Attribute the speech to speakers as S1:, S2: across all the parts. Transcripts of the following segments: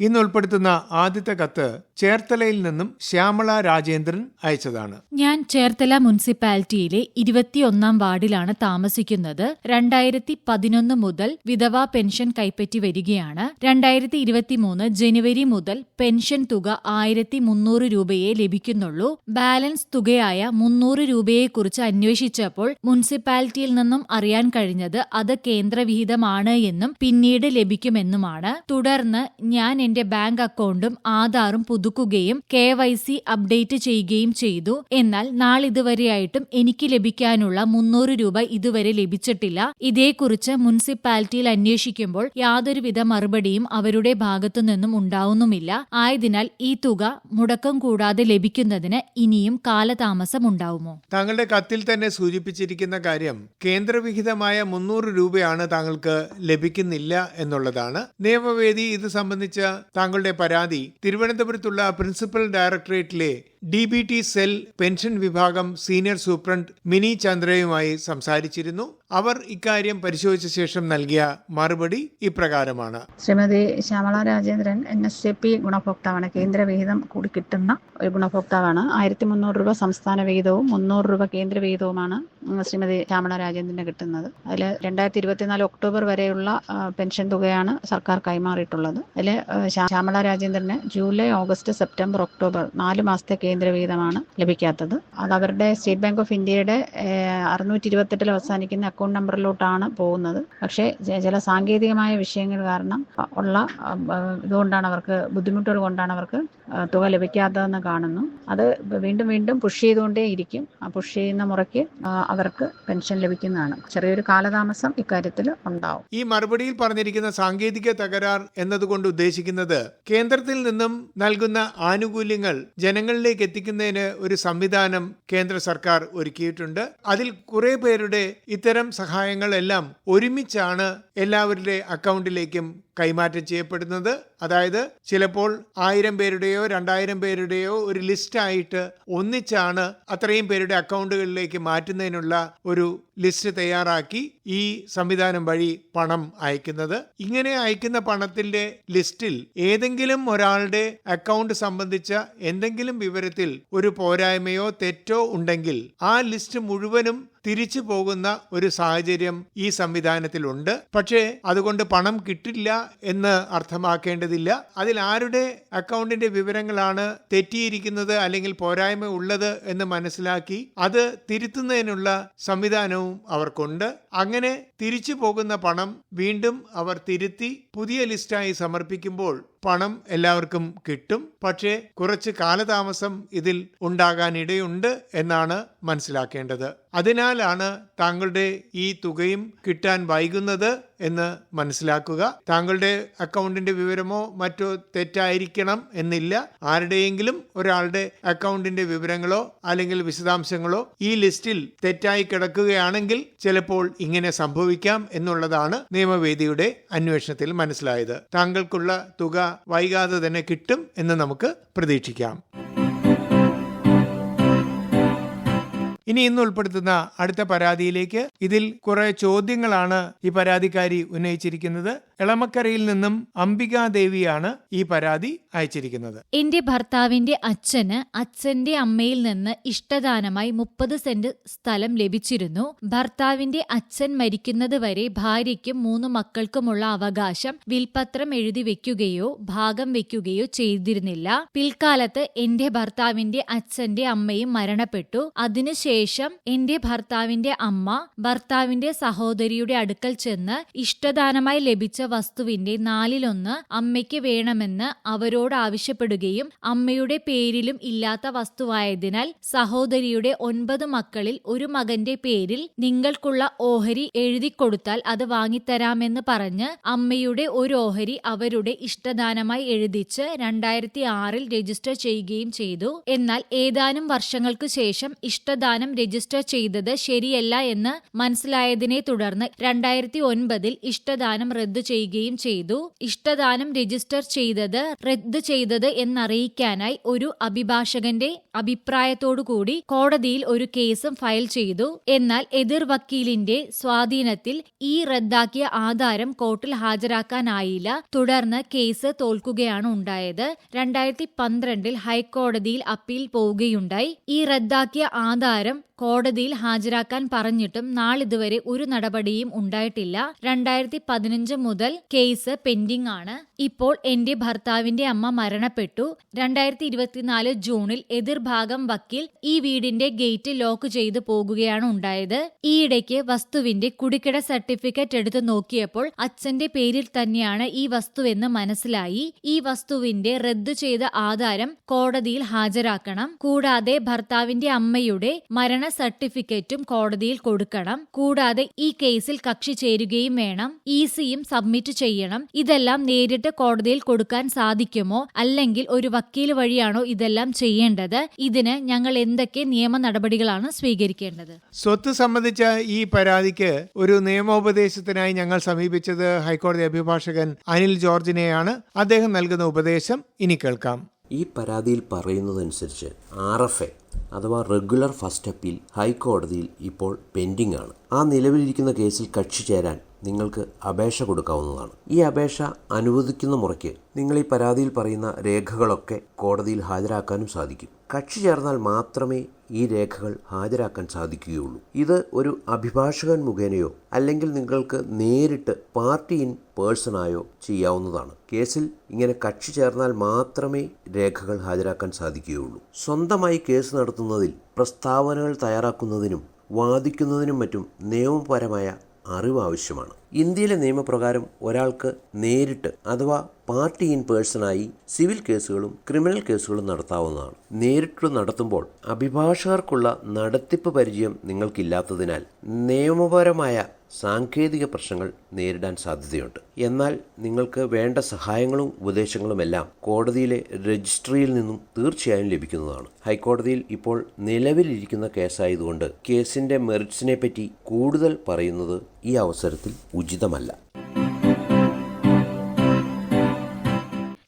S1: ഇന്ന് ഉൾപ്പെടുത്തുന്ന ആദ്യത്തെ കത്ത് ചേർത്തലയിൽ നിന്നും ശ്യാമള രാജേന്ദ്രൻ അയച്ചതാണ്.
S2: ഞാൻ ചേർത്തല മുനിസിപ്പാലിറ്റിയിലെ ഇരുപത്തിയൊന്നാം വാർഡിലാണ് താമസിക്കുന്നത്. രണ്ടായിരത്തി പതിനൊന്ന് മുതൽ വിധവാ പെൻഷൻ കൈപ്പറ്റി വരികയാണ്. രണ്ടായിരത്തി ഇരുപത്തിമൂന്ന് ജനുവരി മുതൽ പെൻഷൻ തുക ആയിരത്തി മുന്നൂറ് രൂപയെ ലഭിക്കുന്നുള്ളൂ. ബാലൻസ് തുകയായ മുന്നൂറ് രൂപയെക്കുറിച്ച് അന്വേഷിച്ചപ്പോൾ മുനിസിപ്പാലിറ്റിയിൽ നിന്നും അറിയാൻ കഴിഞ്ഞത് അത് കേന്ദ്രവിഹിതമാണ് എന്നും പിന്നീട് ലഭിക്കുമെന്നുമാണ്. തുടർന്ന് ഞാൻ എന്റെ ബാങ്ക് അക്കൗണ്ടും ആധാറും പുതുക്കുകയും കെ വൈ സി അപ്ഡേറ്റ് ചെയ്യുകയും ചെയ്തു. എന്നാൽ നാളിതുവരെയായിട്ടും എനിക്ക് ലഭിക്കാനുള്ള മുന്നൂറ് രൂപ ഇതുവരെ ലഭിച്ചിട്ടില്ല. ഇതേക്കുറിച്ച് മുനിസിപ്പാലിറ്റിയിൽ അന്വേഷിക്കുമ്പോൾ യാതൊരുവിധ മറുപടിയും അവരുടെ ഭാഗത്തു നിന്നും ഉണ്ടാവുന്നുമില്ല. ആയതിനാൽ ഈ തുക മുടക്കം കൂടാതെ ലഭിക്കുന്നതിന് ഇനിയും കാലതാമസം ഉണ്ടാവുമോ?
S1: താങ്കളുടെ കത്തിൽ തന്നെ സൂചിപ്പിച്ചിരിക്കുന്ന കാര്യം കേന്ദ്രവിഹിതമായ മുന്നൂറ് രൂപയാണ് താങ്കൾക്ക് ലഭിക്കുന്നില്ല എന്നുള്ളതാണ്. നിയമവേദി ഇത് സംബന്ധിച്ച താങ്കളുടെ പരാതി തിരുവനന്തപുരത്തുള്ള principal ഡയറക്ടറേറ്റിലെ D B T cell pension വിഭാഗം സീനിയർ സൂപ്രണ്ട് മിനി ചന്ദ്രയുമായി സംസാരിച്ചിരുന്നു. അവർ ഇക്കാര്യം പരിശോധിച്ച ശേഷം നൽകിയ മറുപടി ഇപ്രകാരമാണ്.
S3: Shrimati Shyamala Rajendran N S A P ഗുണഭോക്താവാണ്. കേന്ദ്ര വിഹിതം കൂടി കിട്ടുന്ന ഒരു ഗുണഭോക്താവാണ്. ആയിരത്തി മുന്നൂറ് രൂപ സംസ്ഥാന വിഹിതവും മുന്നൂറ് രൂപ കേന്ദ്ര വിഹിതവുമാണ് ശ്രീമതി ശ്യാമള രാജേന്ദ്രന് കിട്ടുന്നത്. അതിൽ രണ്ടായിരത്തി ഇരുപത്തിനാല് ഒക്ടോബർ വരെയുള്ള പെൻഷൻ തുകയാണ് സർക്കാർ കൈമാറിയിട്ടുള്ളത്. അതിൽ ശ്യാമള രാജേന്ദ്രന് ജൂലൈ ഓഗസ്റ്റ് സെപ്റ്റംബർ ഒക്ടോബർ നാല് മാസത്തെ കേന്ദ്ര വിഹിതമാണ് ലഭിക്കാത്തത്. അത് അവരുടെ സ്റ്റേറ്റ് ബാങ്ക് ഓഫ് ഇന്ത്യയുടെ അറുന്നൂറ്റി ഇരുപത്തെട്ടിൽ അവസാനിക്കുന്ന അക്കൗണ്ട് നമ്പറിലോട്ടാണ് പോകുന്നത്. പക്ഷേ ചില സാങ്കേതികമായ വിഷയങ്ങൾ കാരണം ഉള്ള ഇതുകൊണ്ടാണ് അവർക്ക് ബുദ്ധിമുട്ടുകൾ കൊണ്ടാണ് അവർക്ക് തുക ലഭിക്കാത്തതെന്ന് കാണുന്നു. അത് വീണ്ടും വീണ്ടും പുഷ് ചെയ്തുകൊണ്ടേ ഇരിക്കും. ആ പുഷ് ചെയ്യുന്ന മുറയ്ക്ക് അവർക്ക് പെൻഷൻ ലഭിക്കുന്നതാണ്. ചെറിയൊരു കാലതാമസം ഇക്കാര്യത്തിൽ ഉണ്ടാവും.
S1: ഈ മറുപടിയിൽ പറഞ്ഞിരിക്കുന്ന സാങ്കേതിക തകരാർ എന്നതുകൊണ്ട് ഉദ്ദേശിക്കുന്നത് കേന്ദ്രത്തിൽ നിന്നും നൽകുന്ന ആനുകൂല്യങ്ങൾ ജനങ്ങളിലേക്ക് എത്തിക്കുന്നതിന് ഒരു സംവിധാനം കേന്ദ്ര സർക്കാർ ഒരുക്കിയിട്ടുണ്ട്. അതിൽ കുറെ പേരുടെ ഇത്തരം സഹായങ്ങളെല്ലാം ഒരുമിച്ചാണ് എല്ലാവരുടെ അക്കൗണ്ടിലേക്കും കൈമാറ്റം ചെയ്യപ്പെടുന്നത്. അതായത് ചിലപ്പോൾ ആയിരം പേരുടെയോ രണ്ടായിരം പേരുടെയോ ഒരു ലിസ്റ്റായിട്ട് ഒന്നിച്ചാണ് അത്രയും പേരുടെ അക്കൗണ്ടുകളിലേക്ക് മാറ്റുന്നതിനുള്ള ഒരു ലിസ്റ്റ് തയ്യാറാക്കി ഈ സംവിധാനം വഴി പണം അയക്കുന്നത്. ഇങ്ങനെ അയക്കുന്ന പണത്തിന്റെ ലിസ്റ്റിൽ ഏതെങ്കിലും ഒരാളുടെ അക്കൗണ്ട് സംബന്ധിച്ച എന്തെങ്കിലും വിവരത്തിൽ ഒരു പോരായ്മയോ തെറ്റോ ഉണ്ടെങ്കിൽ ആ ലിസ്റ്റ് മുഴുവനും തിരിച്ചു പോകുന്ന ഒരു സാഹചര്യം ഈ സംവിധാനത്തിലുണ്ട്. പക്ഷേ അതുകൊണ്ട് പണം കിട്ടില്ല എന്ന് അർത്ഥമാക്കേണ്ടതില്ല. അതിൽ ആരുടെ അക്കൗണ്ടിന്റെ വിവരങ്ങളാണ് തെറ്റിയിരിക്കുന്നത് അല്ലെങ്കിൽ പോരായ്മ ഉള്ളത് എന്ന് മനസ്സിലാക്കി അത് തിരുത്തുന്നതിനുള്ള സംവിധാനവും അവർക്കുണ്ട്. അങ്ങനെ തിരിച്ചു പോകുന്ന പണം വീണ്ടും അവർ തിരുത്തി പുതിയ ലിസ്റ്റായി സമർപ്പിക്കുമ്പോൾ പണം എല്ലാവർക്കും കിട്ടും. പക്ഷേ കുറച്ച് കാലതാമസം ഇതിൽ ഉണ്ടാകാനിടയുണ്ട് എന്നാണ് മനസ്സിലാക്കേണ്ടത്. അതിനാലാണ് താങ്കളുടെ ഈ തുകയും കിട്ടാൻ വൈകുന്നത്. എന്ന് മനസ്സിലാക്കുക. താങ്കളുടെ അക്കൗണ്ടിന്റെ വിവരമോ മറ്റോ തെറ്റായിരിക്കണം എന്നില്ല. ആരുടെയെങ്കിലും ഒരാളുടെ അക്കൗണ്ടിന്റെ വിവരങ്ങളോ അല്ലെങ്കിൽ വിശദാംശങ്ങളോ ഈ ലിസ്റ്റിൽ തെറ്റായി കിടക്കുകയാണെങ്കിൽ ചിലപ്പോൾ ഇങ്ങനെ സംഭവിക്കാം എന്നുള്ളതാണ് നിയമവേദിയുടെ അന്വേഷണത്തിൽ മനസ്സിലായത്. താങ്കൾക്കുള്ള തുക വൈകാതെ തന്നെ കിട്ടും എന്ന് നമുക്ക് പ്രതീക്ഷിക്കാം. ഇനി ഇന്ന് ഉൾപ്പെടുത്തുന്ന അടുത്ത പരാതിയിലേക്ക് ഇതിൽ കുറെ ചോദ്യങ്ങളാണ് ഈ പരാതിക്കാരി ഉന്നയിച്ചിരിക്കുന്നത്. എളമക്കരയിൽ നിന്നും അംബികാദേവിയാണ് ഈ പരാതി അയച്ചിരിക്കുന്നത്.
S2: എന്റെ ഭർത്താവിന്റെ അച്ഛന് അച്ഛന്റെ അമ്മയിൽ നിന്ന് ഇഷ്ടദാനമായി മുപ്പത് സെന്റ് സ്ഥലം ലഭിച്ചിരുന്നു. ഭർത്താവിന്റെ അച്ഛൻ മരിക്കുന്നത് വരെ ഭാര്യയ്ക്കും മൂന്ന് മക്കൾക്കുമുള്ള അവകാശം വിൽപത്രം എഴുതി വെക്കുകയോ ഭാഗം വെക്കുകയോ ചെയ്തിരുന്നില്ല. പിൽക്കാലത്ത് എന്റെ ഭർത്താവിന്റെ അച്ഛന്റെ അമ്മയും മരണപ്പെട്ടു. അതിനുശേഷം എന്റെ ഭർത്താവിന്റെ അമ്മ ഭർത്താവിന്റെ സഹോദരിയുടെ അടുക്കൽ ചെന്ന് ഇഷ്ടദാനമായി ലഭിച്ച വസ്തുവിന്റെ നാലിലൊന്ന് അമ്മയ്ക്ക് വേണമെന്ന് അവരോട് ആവശ്യപ്പെടുകയും അമ്മയുടെ പേരിലും ഇല്ലാത്ത വസ്തുവായതിനാൽ സഹോദരിയുടെ ഒൻപത് മക്കളിൽ ഒരു മകന്റെ പേരിൽ നിങ്ങൾക്കുള്ള ഓഹരി എഴുതിക്കൊടുത്താൽ അത് വാങ്ങിത്തരാമെന്ന് പറഞ്ഞ് അമ്മയുടെ ഒരു ഓഹരി അവരുടെ ഇഷ്ടദാനമായി എഴുതിച്ച് രണ്ടായിരത്തി ആറിൽ രജിസ്റ്റർ ചെയ്യുകയും ചെയ്തു. എന്നാൽ ഏതാനും വർഷങ്ങൾക്ക് ശേഷം ഇഷ്ടദാനം ഇഷ്ടദാനം രജിസ്റ്റർ ചെയ്തത് ശരിയല്ല എന്ന് മനസ്സിലായതിനെ തുടർന്ന് രണ്ടായിരത്തി ഒൻപതിൽ ഇഷ്ടദാനം റദ്ദു ചെയ്യുകയും ചെയ്തു. ഇഷ്ടദാനം രജിസ്റ്റർ ചെയ്തത് റദ്ദു ചെയ്തത് എന്നറിയിക്കാനായി ഒരു അഭിഭാഷകന്റെ അഭിപ്രായത്തോടുകൂടി കോടതിയിൽ ഒരു കേസും ഫയൽ ചെയ്തു. എന്നാൽ എതിർ വക്കീലിന്റെ സ്വാധീനത്തിൽ ഈ റദ്ദാക്കിയ ആധാരം കോർട്ടിൽ ഹാജരാക്കാനായില്ല. തുടർന്ന് കേസ് തോൽക്കുകയാണ് ഉണ്ടായത്. രണ്ടായിരത്തി പന്ത്രണ്ടിൽ ഹൈക്കോടതിയിൽ അപ്പീൽ പോവുകയുണ്ടായി. ഈ റദ്ദാക്കിയ ആധാരം слушателям കോടതിയിൽ ഹാജരാക്കാൻ പറഞ്ഞിട്ടും നാളിതുവരെ ഒരു നടപടിയും ഉണ്ടായിട്ടില്ല. രണ്ടായിരത്തി പതിനഞ്ച് മുതൽ കേസ് പെൻഡിംഗ് ആണ്. ഇപ്പോൾ എന്റെ ഭർത്താവിന്റെ അമ്മ മരണപ്പെട്ടു. രണ്ടായിരത്തി ഇരുപത്തിനാല് ജൂണിൽ എതിർഭാഗം വക്കീൽ ഈ വീടിന്റെ ഗേറ്റ് ലോക്ക് ചെയ്തു പോകുകയാണ് ഉണ്ടായത്. ഈയിടയ്ക്ക് വസ്തുവിന്റെ കുടിക്കിട സർട്ടിഫിക്കറ്റ് എടുത്തു നോക്കിയപ്പോൾ അച്ഛന്റെ പേരിൽ തന്നെയാണ് ഈ വസ്തുവെന്ന് മനസ്സിലായി. ഈ വസ്തുവിന്റെ റദ്ദു ചെയ്ത ആധാരം കോടതിയിൽ ഹാജരാക്കണം. കൂടാതെ ഭർത്താവിന്റെ അമ്മയുടെ മരണ സർട്ടിഫിക്കറ്റും കോടതിയിൽ കൊടുക്കണം. കൂടാതെ ഈ കേസിൽ കക്ഷി ചേരുകയും വേണം. ഇസിയും സബ്മിറ്റ് ചെയ്യണം. ഇതെല്ലാം നേരിട്ട് കോടതിയിൽ കൊടുക്കാൻ സാധിക്കുമോ? അല്ലെങ്കിൽ ഒരു വക്കീൽ വഴിയാണോ ഇതെല്ലാം ചെയ്യേണ്ടത്? ഇതിന് ഞങ്ങൾ എന്തൊക്കെ നിയമ നടപടികളാണ് സ്വീകരിക്കേണ്ടത്?
S1: സ്വത്ത് സംബന്ധിച്ച ഈ പരാതിക്ക് ഒരു നിയമോപദേശത്തിനായി ഞങ്ങൾ സമീപിച്ചത് ഹൈക്കോടതി അഭിഭാഷകൻ അനിൽ ജോർജിനെയാണ്. അദ്ദേഹം നൽകുന്ന ഉപദേശം ഇനി കേൾക്കാം.
S4: ഈ പരാതിയിൽ പറയുന്നതനുസരിച്ച് ആർ എഫ് എ അഥവാ റെഗുലർ ഫസ്റ്റ് അപ്പീൽ ഹൈക്കോടതിയിൽ ഇപ്പോൾ പെൻഡിംഗ് ആണ് ആ നിലവിലിരിക്കുന്ന കേസിൽ കക്ഷി ചേരാൻ നിങ്ങൾക്ക് അപേക്ഷ കൊടുക്കാവുന്നതാണ്. ഈ അപേക്ഷ അനുവദിക്കുന്ന മുറയ്ക്ക് നിങ്ങൾ ഈ പരാതിയിൽ പറയുന്ന രേഖകളൊക്കെ കോടതിയിൽ ഹാജരാക്കാനും സാധിക്കും. കക്ഷി ചേർന്നാൽ മാത്രമേ ഈ രേഖകൾ ഹാജരാക്കാൻ സാധിക്കുകയുള്ളൂ. ഇത് ഒരു അഭിഭാഷകൻ മുഖേനയോ അല്ലെങ്കിൽ നിങ്ങൾക്ക് നേരിട്ട് പാർട്ടി ഇൻ പേഴ്സണായോ ചെയ്യാവുന്നതാണ്. കേസിൽ ഇങ്ങനെ കക്ഷി ചേർന്നാൽ മാത്രമേ രേഖകൾ ഹാജരാക്കാൻ സാധിക്കുകയുള്ളൂ. സ്വന്തമായി കേസ് നടത്തുന്നതിൽ പ്രസ്താവനകൾ തയ്യാറാക്കുന്നതിനും വാദിക്കുന്നതിനും മറ്റും നിയമപരമായ അറിവ് ആവശ്യമാണ് ഇന്ത്യയിലെ നിയമപ്രകാരം ഒരാൾക്ക് നേരിട്ട് അഥവാ പാർട്ടി ഇൻ പേഴ്സണായി സിവിൽ കേസുകളും ക്രിമിനൽ കേസുകളും നടത്താവുന്നതാണ്. നേരിട്ട് നടത്തുമ്പോൾ അഭിഭാഷകർക്കുള്ള നടത്തിപ്പ് പരിചയം നിങ്ങൾക്കില്ലാത്തതിനാൽ നിയമപരമായ സാങ്കേതിക പ്രശ്നങ്ങൾ നേരിടാൻ സാധ്യതയുണ്ട്. എന്നാൽ നിങ്ങൾക്ക് വേണ്ട സഹായങ്ങളും ഉപദേശങ്ങളുമെല്ലാം കോടതിയിലെ രജിസ്ട്രിയിൽ നിന്നും തീർച്ചയായും ലഭിക്കുന്നതാണ്. ഹൈക്കോടതിയിൽ ഇപ്പോൾ നിലവിലിരിക്കുന്ന കേസായതുകൊണ്ട് കേസിന്റെ മെറിറ്റ്സിനെ പറ്റി കൂടുതൽ പറയുന്നത് ഈ അവസരത്തിൽ ഉചിതമല്ല.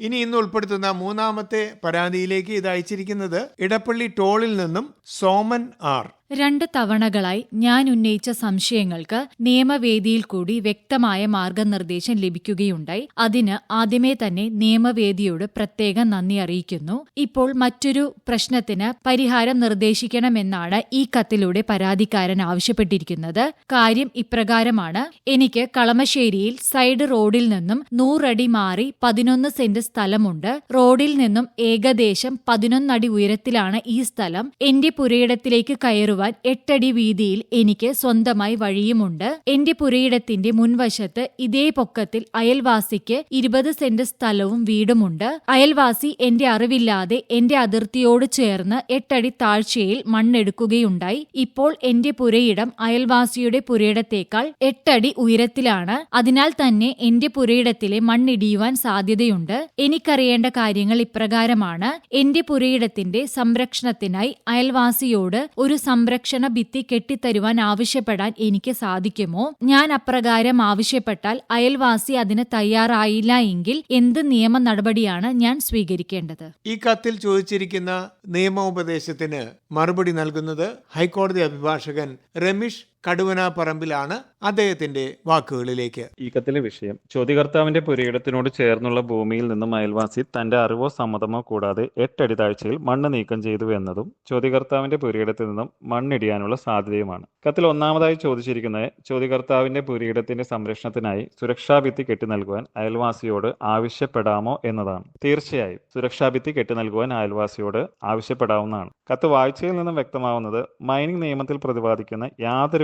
S1: ഇനി ഇന്ന് ഉൾപ്പെടുത്തുന്ന മൂന്നാമത്തെ പരാതിയിലേക്ക് ഇത് അയച്ചിരിക്കുന്നത് ഇടപ്പള്ളി ടോളിൽ നിന്നും സോമൻ ആർ.
S2: രണ്ട് തവണകളായി ഞാൻ ഉന്നയിച്ച സംശയങ്ങൾക്ക് നിയമവേദിയിൽ കൂടി വ്യക്തമായ മാർഗനിർദ്ദേശം ലഭിക്കുകയുണ്ടായി. അതിന് ആദ്യമേ തന്നെ നിയമവേദിയോട് പ്രത്യേകം നന്ദി അറിയിക്കുന്നു. ഇപ്പോൾ മറ്റൊരു പ്രശ്നത്തിന് പരിഹാരം നിർദ്ദേശിക്കണമെന്നാണ് ഈ കത്തിലൂടെ പരാതിക്കാരൻ ആവശ്യപ്പെട്ടിരിക്കുന്നത്. കാര്യം ഇപ്രകാരമാണ്. എനിക്ക് കളമശ്ശേരിയിൽ സൈഡ് റോഡിൽ നിന്നും നൂറടി മാറി പതിനൊന്ന് സെന്റ് സ്ഥലമുണ്ട്. റോഡിൽ നിന്നും ഏകദേശം പതിനൊന്നടി ഉയരത്തിലാണ് ഈ സ്ഥലം. എന്റെ പുരയിടത്തിലേക്ക് കയറുവാൻ എട്ടടി വീതിയിൽ എനിക്ക് സ്വന്തമായി വഴിയുമുണ്ട്. എന്റെ പുരയിടത്തിന്റെ മുൻവശത്ത് ഇതേ പൊക്കത്തിൽ അയൽവാസിക്ക് ഇരുപത് സെന്റ് സ്ഥലവും വീടുമുണ്ട്. അയൽവാസി എന്റെ അറിവില്ലാതെ എന്റെ അതിർത്തിയോട് ചേർന്ന് എട്ടടി താഴ്ചയിൽ മണ്ണെടുക്കുകയുണ്ടായി. ഇപ്പോൾ എന്റെ പുരയിടം അയൽവാസിയുടെ പുരയിടത്തേക്കാൾ എട്ടടി ഉയരത്തിലാണ്. അതിനാൽ തന്നെ എന്റെ പുരയിടത്തിലെ മണ്ണിടിയുവാൻ സാധ്യതയുണ്ട്. എനിക്കറിയേണ്ട കാര്യങ്ങൾ ഇപ്രകാരമാണ്. എന്റെ പുരയിടത്തിന്റെ സംരക്ഷണത്തിനായി അയൽവാസിയോട് ഒരു സംരക്ഷണ ഭിത്തി കെട്ടിത്തരുവാൻ ആവശ്യപ്പെടാൻ എനിക്ക് സാധിക്കുമോ? ഞാൻ അപ്രകാരം ആവശ്യപ്പെട്ടാൽ അയൽവാസി അതിന് തയ്യാറായില്ല എങ്കിൽ എന്ത് നിയമ നടപടിയാണ് ഞാൻ സ്വീകരിക്കേണ്ടത്?
S1: ഈ കത്തിൽ ചോദിച്ചിരിക്കുന്ന നിയമോപദേശത്തിന് മറുപടി നൽകുന്നത് ഹൈക്കോടതി അഭിഭാഷകൻ രമേഷ് കടുവന പറമ്പിലാണ് അദ്ദേഹത്തിന്റെ വാക്കുകളിലേക്ക്.
S5: ഈ കത്തിലെ വിഷയം. ചോദ്യകർത്താവിന്റെ പുരയിടത്തിനോട് ചേർന്നുള്ള ഭൂമിയിൽ നിന്നും അയൽവാസി തന്റെ അറിവോ സമ്മതമോ കൂടാതെ എട്ടടി താഴ്ചയിൽ മണ്ണ് നീക്കം ചെയ്തു എന്നതും ചോദ്യകർത്താവിന്റെ പുരയിടത്തിൽ നിന്നും മണ്ണിടിയാനുള്ള സാധ്യതയുമാണ്. കത്തിൽ ഒന്നാമതായി ചോദിച്ചിരിക്കുന്നത് ചോദ്യകർത്താവിന്റെ പുരയിടത്തിന്റെ സംരക്ഷണത്തിനായി സുരക്ഷാഭിത്തി കെട്ടി നൽകുവാൻ അയൽവാസിയോട് ആവശ്യപ്പെടാമോ എന്നതാണ്. തീർച്ചയായും സുരക്ഷാഭിത്തി കെട്ടി നൽകുവാൻ അയൽവാസിയോട് ആവശ്യപ്പെടാവുന്നതാണ്. കത്ത് വായിച്ചയിൽ നിന്നും വ്യക്തമാവുന്നത് മൈനിങ് നിയമത്തിൽ പ്രതിപാദിക്കുന്ന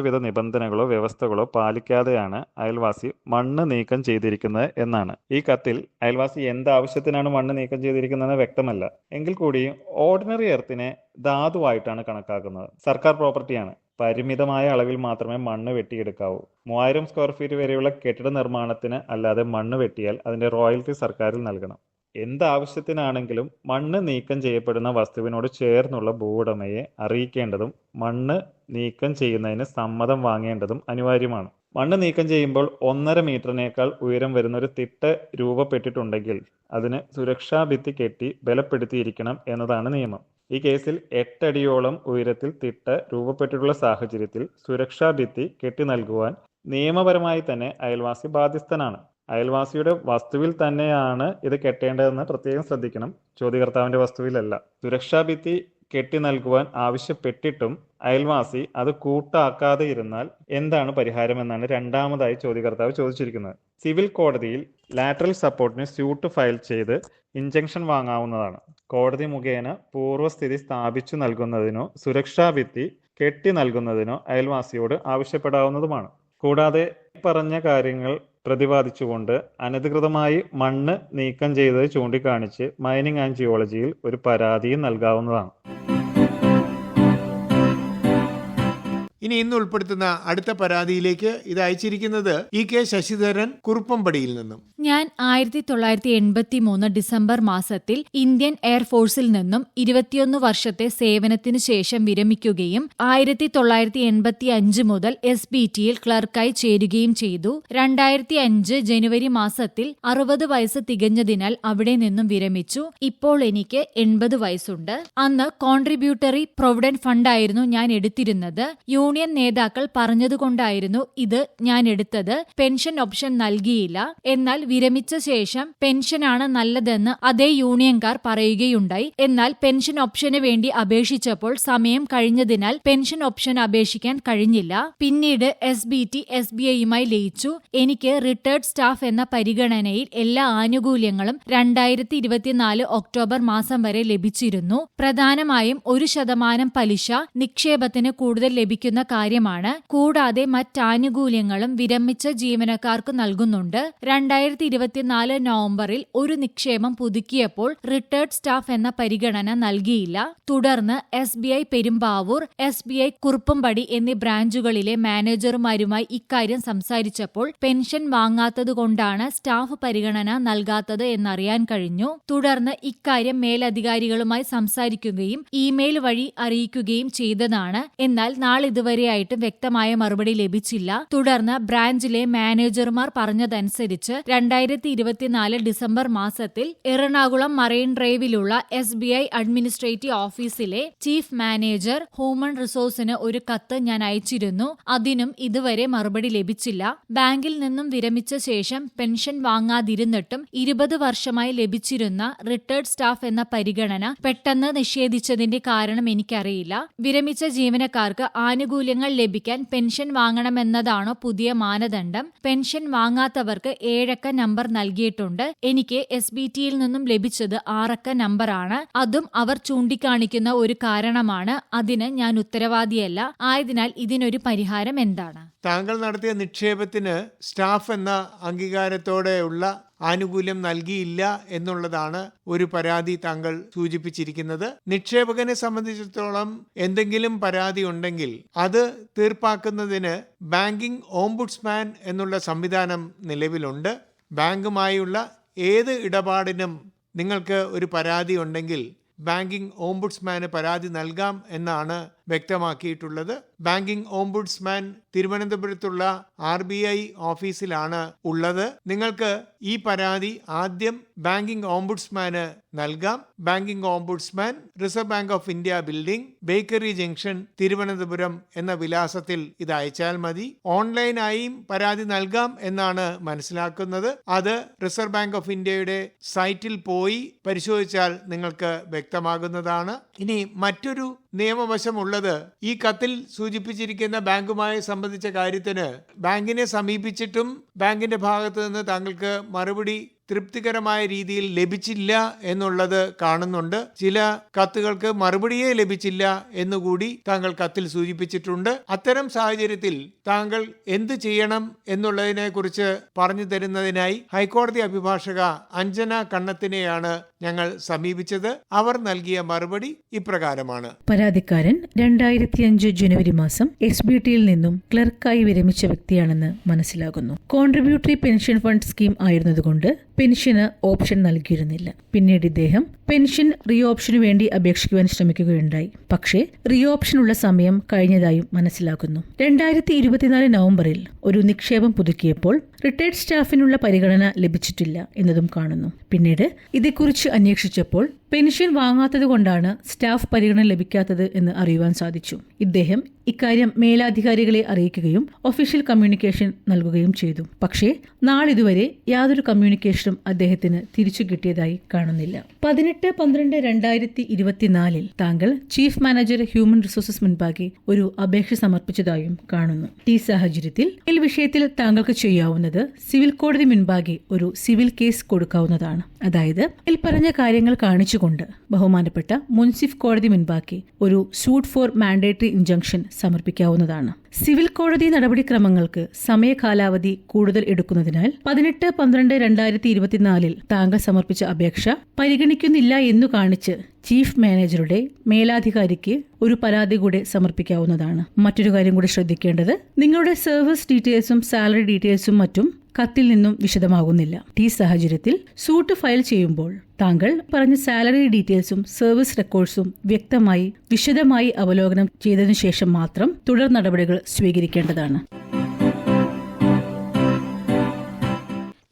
S5: യാതൊരുവിധ നിബന്ധനകളോ വ്യവസ്ഥകളോ പാലിക്കാതെയാണ് അയൽവാസി മണ്ണ് നീക്കം ചെയ്തിരിക്കുന്നത് എന്നാണ്. ഈ കത്തിൽ അയൽവാസി എന്ത് ആവശ്യത്തിനാണ് മണ്ണ് നീക്കം ചെയ്തിരിക്കുന്നത് വ്യക്തമല്ല. എങ്കിൽ കൂടിയും ഓർഡിനറി എർത്തിനെ ധാതുവായിട്ടാണ് കണക്കാക്കുന്നത്. സർക്കാർ പ്രോപ്പർട്ടിയാണ്. പരിമിതമായ അളവിൽ മാത്രമേ മണ്ണ് വെട്ടിയെടുക്കാവൂ. മൂവായിരം സ്ക്വയർ ഫീറ്റ് വരെയുള്ള കെട്ടിട നിർമ്മാണത്തിന് അല്ലാതെ മണ്ണ് വെട്ടിയാൽ അതിന്റെ റോയൽറ്റി സർക്കാരിൽ നൽകണം. എന്താവശ്യത്തിനാണെങ്കിലും മണ്ണ് നീക്കം ചെയ്യപ്പെടുന്ന വസ്തുവിനോട് ചേർന്നുള്ള ഭൂവുടമയെ അറിയിക്കേണ്ടതും മണ്ണ് നീക്കം ചെയ്യുന്നതിന് സമ്മതം വാങ്ങേണ്ടതും അനിവാര്യമാണ്. മണ്ണ് നീക്കം ചെയ്യുമ്പോൾ ഒന്നര മീറ്ററിനേക്കാൾ ഉയരം വരുന്ന ഒരു തിട്ട രൂപപ്പെട്ടിട്ടുണ്ടെങ്കിൽ അതിന് സുരക്ഷാ ഭിത്തി കെട്ടി ബലപ്പെടുത്തിയിരിക്കണം എന്നതാണ് നിയമം. ഈ കേസിൽ എട്ടടിയോളം ഉയരത്തിൽ തിട്ട രൂപപ്പെട്ടിട്ടുള്ള സാഹചര്യത്തിൽ സുരക്ഷാ ഭിത്തി കെട്ടി നൽകുവാൻ നിയമപരമായി തന്നെ അയൽവാസി ബാധ്യസ്ഥനാണ്. അയൽവാസിയുടെ വസ്തുവിൽ തന്നെയാണ് ഇത് കെട്ടേണ്ടതെന്ന് പ്രത്യേകം ശ്രദ്ധിക്കണം. ചോദ്യകർത്താവിന്റെ വസ്തുവിലല്ല. സുരക്ഷാ ഭിത്തി കെട്ടി നൽകുവാൻ ആവശ്യപ്പെട്ടിട്ടും അയൽവാസി അത് കൂട്ടാക്കാതെ ഇരുന്നാൽ എന്താണ് പരിഹാരം എന്നാണ് രണ്ടാമതായി ചോദ്യകർത്താവ് ചോദിച്ചിരിക്കുന്നത്. സിവിൽ കോടതിയിൽ ലാറ്ററൽ സപ്പോർട്ടിന് സ്യൂട്ട് ഫയൽ ചെയ്ത് ഇഞ്ചക്ഷൻ വാങ്ങാവുന്നതാണ്. കോടതി മുഖേന പൂർവസ്ഥിതി സ്ഥാപിച്ചു നൽകുന്നതിനോ സുരക്ഷാ ഭിത്തി കെട്ടി നൽകുന്നതിനോ അയൽവാസിയോട് ആവശ്യപ്പെടാവുന്നതുമാണ്. കൂടാതെ പറഞ്ഞ കാര്യങ്ങൾ പ്രതിപാദിച്ചുകൊണ്ട് അനധികൃതമായി മണ്ണ് നീക്കം ചെയ്തത് ചൂണ്ടിക്കാണിച്ച് മൈനിങ് ആൻഡ് ജിയോളജിയിൽ ഒരു പരാതിയും നൽകാവുന്നതാണ്.
S1: ഇനി ഇന്ന് ഉൾപ്പെടുത്തുന്ന അടുത്ത പരാതിയിലേക്ക് ഇത് അയച്ചിരിക്കുന്നത് ഇ കെ ശശിധരൻ കുറുപ്പമ്പടിയിൽ നിന്നും.
S2: ഞാൻ ആയിരത്തി തൊള്ളായിരത്തി എൺപത്തി മൂന്ന് ഡിസംബർ മാസത്തിൽ ഇന്ത്യൻ എയർഫോഴ്സിൽ നിന്നും ഇരുപത്തിയൊന്ന് വർഷത്തെ സേവനത്തിനു ശേഷം വിരമിക്കുകയും ആയിരത്തി തൊള്ളായിരത്തി എൺപത്തി അഞ്ച് മുതൽ എസ് ബി ടിയിൽ ക്ലർക്കായി ചേരുകയും ചെയ്തു. രണ്ടായിരത്തി അഞ്ച് ജനുവരി മാസത്തിൽ അറുപത് വയസ്സ് തികഞ്ഞതിനാൽ അവിടെ നിന്നും വിരമിച്ചു. ഇപ്പോൾ എനിക്ക് എൺപത് വയസ്സുണ്ട്. അന്ന് കോൺട്രിബ്യൂട്ടറി പ്രൊവിഡന്റ് ഫണ്ടായിരുന്നു ഞാൻ എടുത്തിരുന്നത്. യൂണിയൻ നേതാക്കൾ പറഞ്ഞതുകൊണ്ടായിരുന്നു ഇത് ഞാൻ എടുത്തത്. പെൻഷൻ ഓപ്ഷൻ നൽകിയില്ല. എന്നാൽ വിരമിച്ച ശേഷം പെൻഷനാണ് നല്ലതെന്ന് അതേ യൂണിയൻകാർ പറയുകയുണ്ടായി. എന്നാൽ പെൻഷൻ ഓപ്ഷന് വേണ്ടി അപേക്ഷിച്ചപ്പോൾ സമയം കഴിഞ്ഞതിനാൽ പെൻഷൻ ഓപ്ഷൻ അപേക്ഷിക്കാൻ കഴിഞ്ഞില്ല. പിന്നീട് S B T S B ഐയുമായി ലയിച്ചു. എനിക്ക് റിട്ടയർഡ് സ്റ്റാഫ് എന്ന പരിഗണനയിൽ എല്ലാ ആനുകൂല്യങ്ങളും രണ്ടായിരത്തി ഇരുപത്തിനാല് ഒക്ടോബർ മാസം വരെ ലഭിച്ചിരുന്നു. പ്രധാനമായും ഒരു ശതമാനം പലിശ നിക്ഷേപത്തിന് കൂടുതൽ ലഭിക്കുന്ന കാര്യമാണ് കൂടാതെ മറ്റാനുകൂല്യങ്ങളും വിരമിച്ച ജീവനക്കാർക്ക് നൽകുന്നുണ്ട്. രണ്ടായിരത്തി ഇരുപത്തിനാല് നവംബറിൽ ഒരു നിക്ഷേപം പുതുക്കിയപ്പോൾ റിട്ടയർഡ് സ്റ്റാഫ് എന്ന പരിഗണന നൽകിയില്ല. തുടർന്ന് S B I Perumbavoor S B I Kuruppampady എന്നീ ബ്രാഞ്ചുകളിലെ മാനേജർമാരുമായി ഇക്കാര്യം സംസാരിച്ചപ്പോൾ പെൻഷൻ വാങ്ങാത്തതുകൊണ്ടാണ് സ്റ്റാഫ് പരിഗണന നൽകാത്തത് എന്നറിയാൻ കഴിഞ്ഞു. തുടർന്ന് ഇക്കാര്യം മേലധികാരികളുമായി സംസാരിക്കുകയും ഇമെയിൽ വഴി അറിയിക്കുകയും ചെയ്തതാണ്. എന്നാൽ നാളിതുവരെയായിട്ടും വ്യക്തമായ മറുപടി ലഭിച്ചില്ല. തുടർന്ന് ബ്രാഞ്ചിലെ മാനേജർമാർ പറഞ്ഞതനുസരിച്ച് രണ്ടായിരത്തി ഇരുപത്തിനാല് ഡിസംബർ മാസത്തിൽ എറണാകുളം മറൈൻ ഡ്രൈവിലുള്ള എസ് ബി ഐ അഡ്മിനിസ്ട്രേറ്റീവ് ഓഫീസിലെ ചീഫ് മാനേജർ ഹ്യൂമൻ റിസോഴ്സിന് ഒരു കത്ത് ഞാൻ അയച്ചിരുന്നു. അതിനും ഇതുവരെ മറുപടി ലഭിച്ചില്ല. ബാങ്കിൽ നിന്നും വിരമിച്ച ശേഷം പെൻഷൻ വാങ്ങാതിരുന്നിട്ടും ഇരുപത് വർഷമായി ലഭിച്ചിരുന്ന റിട്ടയർഡ് സ്റ്റാഫ് എന്ന പരിഗണന പെട്ടെന്ന് നിഷേധിച്ചതിന്റെ കാരണം എനിക്കറിയില്ല. വിരമിച്ച ജീവനക്കാർക്ക് ആനുകൂല്യങ്ങൾ ലഭിക്കാൻ പെൻഷൻ വാങ്ങണമെന്നതാണോ പുതിയ മാനദണ്ഡം? പെൻഷൻ വാങ്ങാത്തവർക്ക് ഏഴക്ക നമ്പർ നൽകിയിട്ടുണ്ട്. എനിക്ക് എസ് ബി ടിയിൽ നിന്നും ലഭിച്ചത് ആറക്ക നമ്പറാണ്. അതും അവർ ചൂണ്ടിക്കാണിക്കുന്ന ഒരു കാരണമാണ്. അതിന് ഞാൻ ഉത്തരവാദിയല്ല. ആയതിനാൽ ഇതിനൊരു പരിഹാരം എന്താണ്?
S1: താങ്കൾ നടത്തിയ നിക്ഷേപത്തിന് സ്റ്റാഫ് എന്ന അംഗീകാരത്തോടെയുള്ള ആനുകൂല്യം നൽകിയില്ല എന്നുള്ളതാണ് ഒരു പരാതി താങ്കൾ സൂചിപ്പിച്ചിരിക്കുന്നത്. നിക്ഷേപകനെ സംബന്ധിച്ചിടത്തോളം എന്തെങ്കിലും പരാതി ഉണ്ടെങ്കിൽ അത് തീർപ്പാക്കുന്നതിന് ബാങ്കിംഗ് ഓംബുഡ്സ്മാൻ എന്നുള്ള സംവിധാനം നിലവിലുണ്ട്. ബാങ്കുമായുള്ള ഏത് ഇടപാടിനും നിങ്ങൾക്ക് ഒരു പരാതി ഉണ്ടെങ്കിൽ ബാങ്കിംഗ് ഓംബുഡ്സ്മാന് പരാതി നൽകാം എന്നാണ് വ്യക്തമാക്കിയിട്ടുള്ളത്. ബാങ്കിംഗ് ഓംബുഡ്സ്മാൻ തിരുവനന്തപുരത്തുള്ള ആർ ബി ഐ ഓഫീസിലാണ് ഉള്ളത്. നിങ്ങൾക്ക് ഈ പരാതി ആദ്യം ബാങ്കിംഗ് ഓംബുഡ്സ്മാന് നൽകാം. Banking ombudsman reserve bank of India building bakery junction Thiruvananthapuram എന്ന വിലാസത്തിൽ ഇത് അയച്ചാൽ മതി. ഓൺലൈനായും പരാതി നൽകാം എന്നാണ് മനസ്സിലാക്കുന്നത്. അത് റിസർവ് ബാങ്ക് ഓഫ് ഇന്ത്യയുടെ സൈറ്റിൽ പോയി പരിശോധിച്ചാൽ നിങ്ങൾക്ക് വ്യക്തമാകുന്നതാണ്. ഇനി മറ്റൊരു നിയമവശമുള്ളത്. ഈ കത്തിൽ സൂചിപ്പിച്ചിരിക്കുന്ന ബാങ്കുമായി സംബന്ധിച്ച കാര്യത്തിന് ബാങ്കിനെ സമീപിച്ചിട്ടും ബാങ്കിന്റെ ഭാഗത്ത് നിന്ന് താങ്കൾക്ക് മറുപടി തൃപ്തികരമായ രീതിയിൽ ലഭിച്ചില്ല എന്നുള്ളത് കാണുന്നുണ്ട്. ചില കത്തുകൾക്ക് മറുപടിയേ ലഭിച്ചില്ല എന്നുകൂടി താങ്കൾ കത്തിൽ സൂചിപ്പിച്ചിട്ടുണ്ട്. അത്തരം സാഹചര്യത്തിൽ താങ്കൾ എന്ത് ചെയ്യണം എന്നുള്ളതിനെ കുറിച്ച് പറഞ്ഞു തരുന്നതിനായി ഹൈക്കോടതി അഭിഭാഷക അഞ്ജന കണ്ണത്തിനെയാണ് ഞങ്ങൾ സമീപിച്ചത്. അവർ നൽകിയ മറുപടി ഇപ്രകാരമാണ്.
S6: പരാതിക്കാരൻ രണ്ടായിരത്തി അഞ്ച് ജനുവരി മാസം എസ് ബി ടിയിൽ നിന്നും ക്ലർക്കായി വിരമിച്ച വ്യക്തിയാണെന്ന് മനസ്സിലാകുന്നു. കോൺട്രിബ്യൂട്ടറി പെൻഷൻ ഫണ്ട് സ്കീം ആയിരുന്നതുകൊണ്ട് പെൻഷന് ഓപ്ഷൻ നൽകിയിരുന്നില്ല. പിന്നീട് ഇദ്ദേഹം പെൻഷൻ റീ ഓപ്ഷനു വേണ്ടി അപേക്ഷിക്കുവാൻ ശ്രമിക്കുകയുണ്ടായി. പക്ഷേ റീ ഓപ്ഷനുള്ള സമയം കഴിഞ്ഞതായും മനസ്സിലാക്കുന്നു. രണ്ടായിരത്തി ഇരുപത്തിനാല് നവംബറിൽ ഒരു നിക്ഷേപം പുതുക്കിയപ്പോൾ റിട്ടയർഡ് സ്റ്റാഫിനുള്ള പരിഗണന ലഭിച്ചിട്ടില്ല എന്നതും കാണുന്നു. പിന്നീട് ഇതേക്കുറിച്ച് അന്വേഷിച്ചപ്പോൾ പെൻഷൻ വാങ്ങാത്തത് കൊണ്ടാണ് സ്റ്റാഫ് പരിഗണന ലഭിക്കാത്തത് എന്ന് അറിയുവാൻ സാധിച്ചു. ഇദ്ദേഹം ഇക്കാര്യം മേലാധികാരികളെ അറിയിക്കുകയും ഒഫീഷ്യൽ കമ്മ്യൂണിക്കേഷൻ നൽകുകയും ചെയ്തു. പക്ഷേ നാളിതുവരെ യാതൊരു കമ്മ്യൂണിക്കേഷനും അദ്ദേഹത്തിന് തിരിച്ചു കിട്ടിയതായി കാണുന്നില്ല. പതിനെട്ട് പന്ത്രണ്ട് രണ്ടായിരത്തി ഇരുപത്തിനാലിൽ താങ്കൾ ചീഫ് മാനേജർ ഹ്യൂമൻ റിസോഴ്സസ് മുൻപാകെ ഒരു അപേക്ഷ സമർപ്പിച്ചതായും കാണുന്നു. ഈ സാഹചര്യത്തിൽ ഈ വിഷയത്തിൽ താങ്കൾക്ക് ചെയ്യാവുന്നത് സിവിൽ കോടതി മുൻപാകെ ഒരു സിവിൽ കേസ് കൊടുക്കാവുന്നതാണ്. അതായത് മേൽപ്പറഞ്ഞ പറഞ്ഞ കാര്യങ്ങൾ കാണിച്ചുകൊണ്ട് ബഹുമാനപ്പെട്ട മുൻസിഫ് കോടതി മുൻപാക്കി ഒരു സൂട്ട് ഫോർ മാൻഡേറ്ററി ഇഞ്ചങ്ഷൻ സമർപ്പിക്കാവുന്നതാണ്. സിവിൽ കോടതി നടപടിക്രമങ്ങൾക്ക് സമയകാലാവധി കൂടുതൽ എടുക്കുന്നതിനാൽ പതിനെട്ട് പന്ത്രണ്ട് രണ്ടായിരത്തി ഇരുപത്തിനാലിൽ താങ്കൾ സമർപ്പിച്ച അപേക്ഷ പരിഗണിക്കുന്നില്ല എന്നു കാണിച്ച് ചീഫ് മാനേജറുടെ മേലാധികാരിക്ക് ഒരു പരാതി കൂടെ സമർപ്പിക്കാവുന്നതാണ്. മറ്റൊരു കാര്യം കൂടി ശ്രദ്ധിക്കേണ്ടത് നിങ്ങളുടെ സർവീസ് ഡീറ്റെയിൽസും സാലറി ഡീറ്റെയിൽസും മറ്റും കത്തിൽ നിന്നും വിശദമാകുന്നില്ല. ഈ സാഹചര്യത്തിൽ സൂട്ട് ഫയൽ ചെയ്യുമ്പോൾ താങ്കൾ പറഞ്ഞ സാലറി ഡീറ്റെയിൽസും സർവീസ് റെക്കോർഡ്സും വ്യക്തമായി വിശദമായി അവലോകനം ചെയ്തതിനു ശേഷം മാത്രം തുടർ നടപടികൾ സ്വീകരിക്കേണ്ടതാണ്.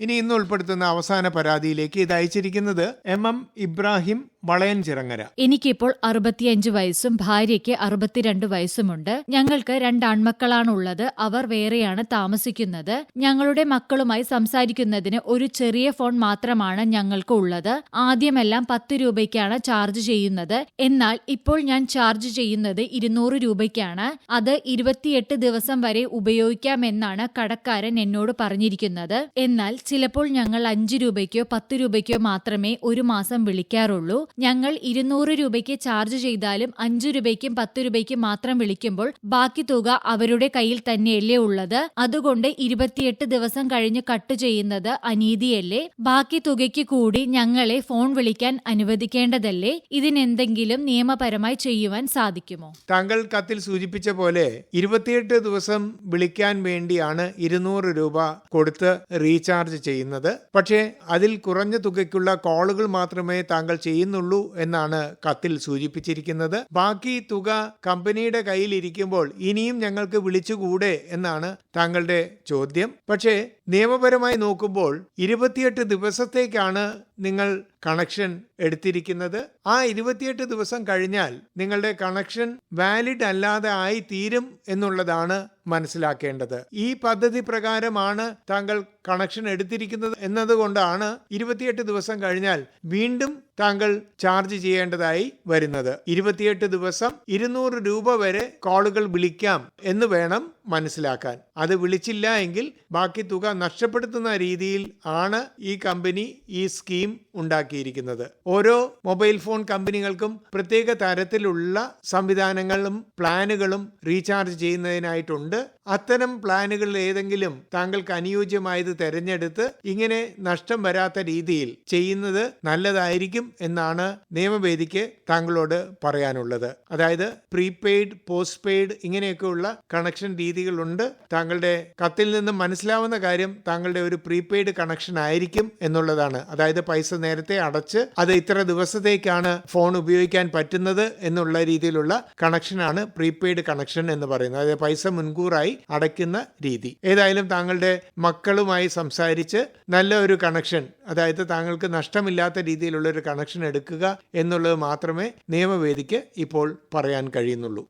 S1: ഇനി ഇന്ന് ഉൾപ്പെടുത്തുന്ന അവസാന പരാതിയിലേക്ക് ഇത് അയച്ചിരിക്കുന്നത് എം എം ഇബ്രാഹിം വളയൻ ചിറങ്ങര
S2: എനിക്കിപ്പോൾ അറുപത്തിയഞ്ച് വയസ്സും ഭാര്യയ്ക്ക് അറുപത്തിരണ്ട് വയസ്സുമുണ്ട്. ഞങ്ങൾക്ക് രണ്ട് ആൺമക്കളാണുള്ളത്. അവർ വേറെയാണ് താമസിക്കുന്നത്. ഞങ്ങളുടെ മക്കളുമായി സംസാരിക്കുന്നതിന് ഒരു ചെറിയ ഫോൺ മാത്രമാണ് ഞങ്ങൾക്ക് ഉള്ളത്. ആദ്യമെല്ലാം പത്ത് രൂപയ്ക്കാണ് ചാർജ് ചെയ്യുന്നത്. എന്നാൽ ഇപ്പോൾ ഞാൻ ചാർജ് ചെയ്യുന്നത് ഇരുന്നൂറ് രൂപയ്ക്കാണ്. അത് ഇരുപത്തിയെട്ട് ദിവസം വരെ ഉപയോഗിക്കാമെന്നാണ് കടക്കാരൻ എന്നോട് പറഞ്ഞിരിക്കുന്നത്. എന്നാൽ ചിലപ്പോൾ ഞങ്ങൾ അഞ്ച് രൂപയ്ക്കോ പത്ത് രൂപയ്ക്കോ മാത്രമേ ഒരു മാസം വിളിക്കാറുള്ളൂ. ഞങ്ങൾ ഇരുന്നൂറ് രൂപയ്ക്ക് ചാർജ് ചെയ്താലും അഞ്ചു രൂപയ്ക്കും പത്ത് രൂപയ്ക്കും മാത്രം വിളിക്കുമ്പോൾ ബാക്കി തുക അവരുടെ കയ്യിൽ തന്നെയല്ലേ ഉള്ളത്. അതുകൊണ്ട് ഇരുപത്തിയെട്ട് ദിവസം കഴിഞ്ഞ് കട്ട് ചെയ്യുന്നത് അനീതിയല്ലേ? ബാക്കി തുകയ്ക്ക് കൂടി ഞങ്ങളെ ഫോൺ വിളിക്കാൻ അനുവദിക്കേണ്ടതല്ലേ? ഇതിനെന്തെങ്കിലും നിയമപരമായി ചെയ്യുവാൻ സാധിക്കുമോ?
S1: താങ്കൾ കത്തിൽ സൂചിപ്പിച്ച പോലെ ഇരുപത്തിയെട്ട് ദിവസം വിളിക്കാൻ വേണ്ടിയാണ് ഇരുന്നൂറ് രൂപ കൊടുത്ത് റീചാർജ് ചെയ്യുന്നത്. പക്ഷേ അതിൽ കുറഞ്ഞ തുകയ്ക്കുള്ള കോളുകൾ മാത്രമേ താങ്കൾ ചെയ്യുന്നുള്ളൂ എന്നാണ് കത്തിൽ സൂചിപ്പിച്ചിരിക്കുന്നത്. ബാക്കി തുക കമ്പനിയുടെ കയ്യിലിരിക്കുമ്പോൾ ഇനിയും ഞങ്ങൾക്ക് വിളിച്ചുകൂടെ എന്നാണ് താങ്കളുടെ ചോദ്യം. പക്ഷേ നിയമപരമായി നോക്കുമ്പോൾ ഇരുപത്തിയെട്ട് ദിവസത്തേക്കാണ് നിങ്ങൾ കണക്ഷൻ എടുത്തിരിക്കുന്നത്. ആ ഇരുപത്തിയെട്ട് ദിവസം കഴിഞ്ഞാൽ നിങ്ങളുടെ കണക്ഷൻ വാലിഡ് അല്ലാതെ ആയി തീരും എന്നുള്ളതാണ് മനസ്സിലാക്കേണ്ടത്. ഈ പദ്ധതി പ്രകാരമാണ് താങ്കൾ കണക്ഷൻ എടുത്തിരിക്കുന്നത് എന്നതുകൊണ്ടാണ് ഇരുപത്തിയെട്ട് ദിവസം കഴിഞ്ഞാൽ വീണ്ടും താങ്കൾ ചാർജ് ചെയ്യേണ്ടതായി വരുന്നത്. ഇരുപത്തിയെട്ട് ദിവസം ഇരുന്നൂറ് രൂപ വരെ കോളുകൾ വിളിക്കാം എന്ന് വേണം മനസ്സിലാക്കാൻ. അത് വിളിച്ചില്ല എങ്കിൽ ബാക്കി തുക നഷ്ടപ്പെടുത്തുന്ന രീതിയിൽ ആണ് ഈ കമ്പനി ഈ സ്കീം ഉണ്ടാക്കിയിരിക്കുന്നത്. ഓരോ മൊബൈൽ ഫോൺ കമ്പനികൾക്കും പ്രത്യേക തരത്തിലുള്ള സംവിധാനങ്ങളും പ്ലാനുകളും റീചാർജ് ചെയ്യുന്നതിനായിട്ടുണ്ട്. അത്തരം പ്ലാനുകളിൽ ഏതെങ്കിലും താങ്കൾക്ക് അനുയോജ്യമായത് തെരഞ്ഞെടുത്ത് ഇങ്ങനെ നഷ്ടം വരാത്ത രീതിയിൽ ചെയ്യുന്നത് നല്ലതായിരിക്കും എന്നാണ് നിയമവേദിക്ക് താങ്കളോട് പറയാനുള്ളത്. അതായത് പ്രീപെയ്ഡ് പോസ്റ്റ് പെയ്ഡ് ഇങ്ങനെയൊക്കെയുള്ള കണക്ഷൻ രീതികളുണ്ട്. താങ്കളുടെ കത്തിൽ നിന്നും മനസ്സിലാവുന്ന കാര്യം താങ്കളുടെ ഒരു പ്രീപെയ്ഡ് കണക്ഷൻ ആയിരിക്കും എന്നുള്ളതാണ്. അതായത് പൈസ നേരത്തെ അടച്ച് അത് ഇത്ര ദിവസത്തേക്കാണ് ഫോൺ ഉപയോഗിക്കാൻ പറ്റുന്നത് എന്നുള്ള രീതിയിലുള്ള കണക്ഷനാണ് പ്രീപെയ്ഡ് കണക്ഷൻ എന്ന് പറയുന്നത്. അതായത് പൈസ മുൻകൂറായി അടയ്ക്കുന്ന രീതി. ഏതായാലും താങ്കളുടെ മക്കളുമായി സംസാരിച്ച് നല്ല ഒരു കണക്ഷൻ അതായത് താങ്കൾക്ക് നഷ്ടമില്ലാത്ത രീതിയിലുള്ള ഒരു കണക്ഷൻ എടുക്കുക എന്നുള്ളത് മാത്രമേ നിയമവേദിക്ക് ഇപ്പോൾ പറയാൻ കഴിയുന്നുള്ളൂ.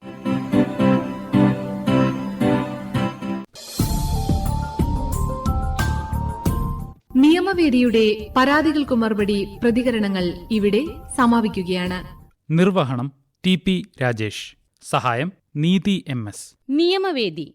S7: നിയമവേദിയുടെ പരാതികൾക്ക് മറുപടി പ്രതികരണങ്ങൾ ഇവിടെ സമാപിക്കുകയാണ്.
S8: നിർവഹണം ടി പി രാജേഷ്. സഹായം നീതി എം എസ്.
S9: നിയമവേദി